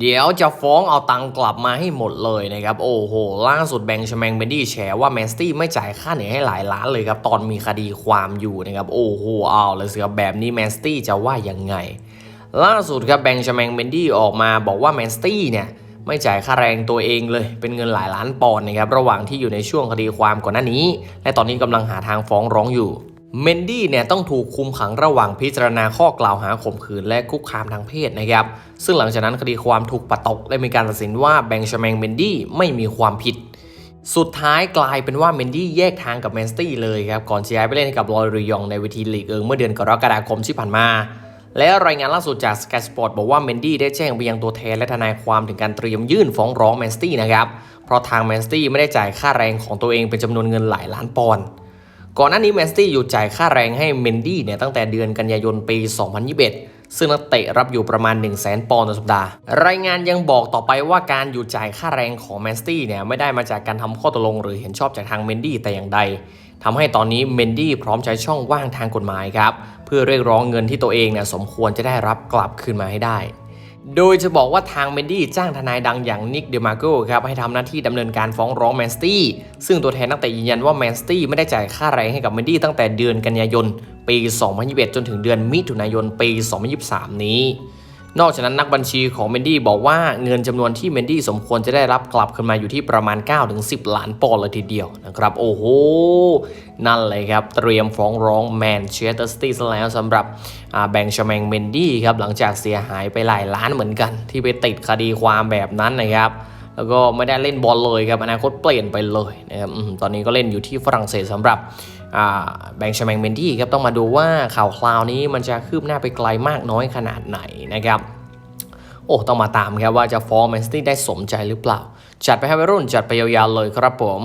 เดี๋ยวจะฟ้องเอาตังค์กลับมาให้หมดเลยนะครับ โอ้โห ล่าสุดแบงค์ชแมงเบนดี้แฉว่าแมนสตี้ไม่จ่ายค่าเหนื่อยให้หลายล้านเลยครับ ตอนมีคดีความอยู่นะครับ โอ้โห เอาเลยสิครับแบบนี้แมนสตี้จะว่ายังไง ล่าสุดครับแบงค์ชแมงเบนดี้ออกมาบอกว่าแมนสตี้เนี่ยไม่จ่ายค่าแรงตัวเองเลย เป็นเงินหลายล้านปอนด์นะครับ ระหว่างที่อยู่ในช่วงคดีความก่อนหน้านี้ และตอนนี้กำลังหาทางฟ้องร้องอยู่ เมนดี้เนี่ยต้องถูกคุมขังระหว่างพิจารณาข้อกล่าวหาข่มขืนและคุกคามทางเพศนะครับ ซึ่งหลังจากนั้นคดีความถูกปัดตกและมีการตัดสินว่าแบงค์ชแมงเมนดี้ไม่มีความผิด สุดท้ายกลายเป็นว่าเมนดี้แยกทางกับแมนสตี้เลยครับ ก่อนจะย้ายไปเล่นกับลอยรียองในเวทีลีกเอิงเมื่อเดือนกรกฎาคมที่ผ่านมา และรายงานล่าสุดจาก Sky Sport บอกว่าเมนดี้ได้แจ้งไปยังตัวแทนและทนายความถึงการเตรียมยื่นฟ้องร้องแมนสตี้นะครับเพราะทางแมนสตี้ไม่ได้จ่ายค่าแรงของตัวเองเป็นจำนวนเงินหลายล้านปอนด์ ก่อนหน้านี้แมนสตี้อยู่จ่ายค่าแรงให้เมนดี้เนี่ยตั้งแต่เดือนกันยายนปี 2021ซึ่งนักเตะรับอยู่ประมาณ 1 0 0 0 0แปอนด์ต่อสัปดาห์ รายงานยังบอกต่อไปว่าการอยู่จ่ายค่าแรงของแมนสตี้เนี่ยไม่ได้มาจากการทำข้อตกลง หรือเห็นชอบจากทางเมนดี้แต่อย่างใดทำให้ตอนนี้เมนดี้พร้อมใช้ช่องว่างทางกฎหมายครับ เพื่อเรียกร้องเงินที่ตัวเองเนี่ยสมควรจะได้รับกลับคืนมาให้ได้ โดยจะบอกว่าทางเมนดี้จ้างทนายดังอย่างนิกเดมาโกครับให้ทำหน้าที่ดำเนินการฟ้องร้องแมนสตี้ซึ่งตัวแทนนักเตะยืนยันว่าแมนสตี้ไม่ได้จ่ายค่าแรงให้กับเมนดี้ตั้งแต่เดือนกันยายนปี 2021 จนถึงเดือนมิถุนายนปี 2023 นี้ นอกจากนั้นนักบัญชีของเมนดี้บอกว่าเงินจำนวนที่เมนดี้สมควรจะได้รับกลับคืนมาอยู่ที่ประมาณ 9-10 ล้านปอนด์เลยทีเดียวนะครับ โอ้โห นั่นเลยครับ เตรียมฟ้องร้องแมนเชสเตอร์ซิตี้แล้วสำหรับแบงค์ชแมงเมนดี้ครับหลังจากเสียหายไปหลายล้านเหมือนกัน ที่ไปติดคดีความแบบนั้นนะครับ แล้วก็ไม่ได้เล่นบอลเลยครับอนาคตเปลี่ยนไปเลยนะครับตอนนี้ก็เล่นอยู่ที่ฝรั่งเศสสำหรับแบงค์ชแมงเมนดี้ครับต้องมาดูว่าข่าวคราวนี้มันจะคืบหน้าไปไกลมากน้อยขนาดไหนนะครับโอ้ต้องมาตามครับว่าจะฟอร์แมนซิตี้ได้สมใจหรือเปล่า จัดไปให้วัยรุ่นจัดไปยาวๆเลยครับผม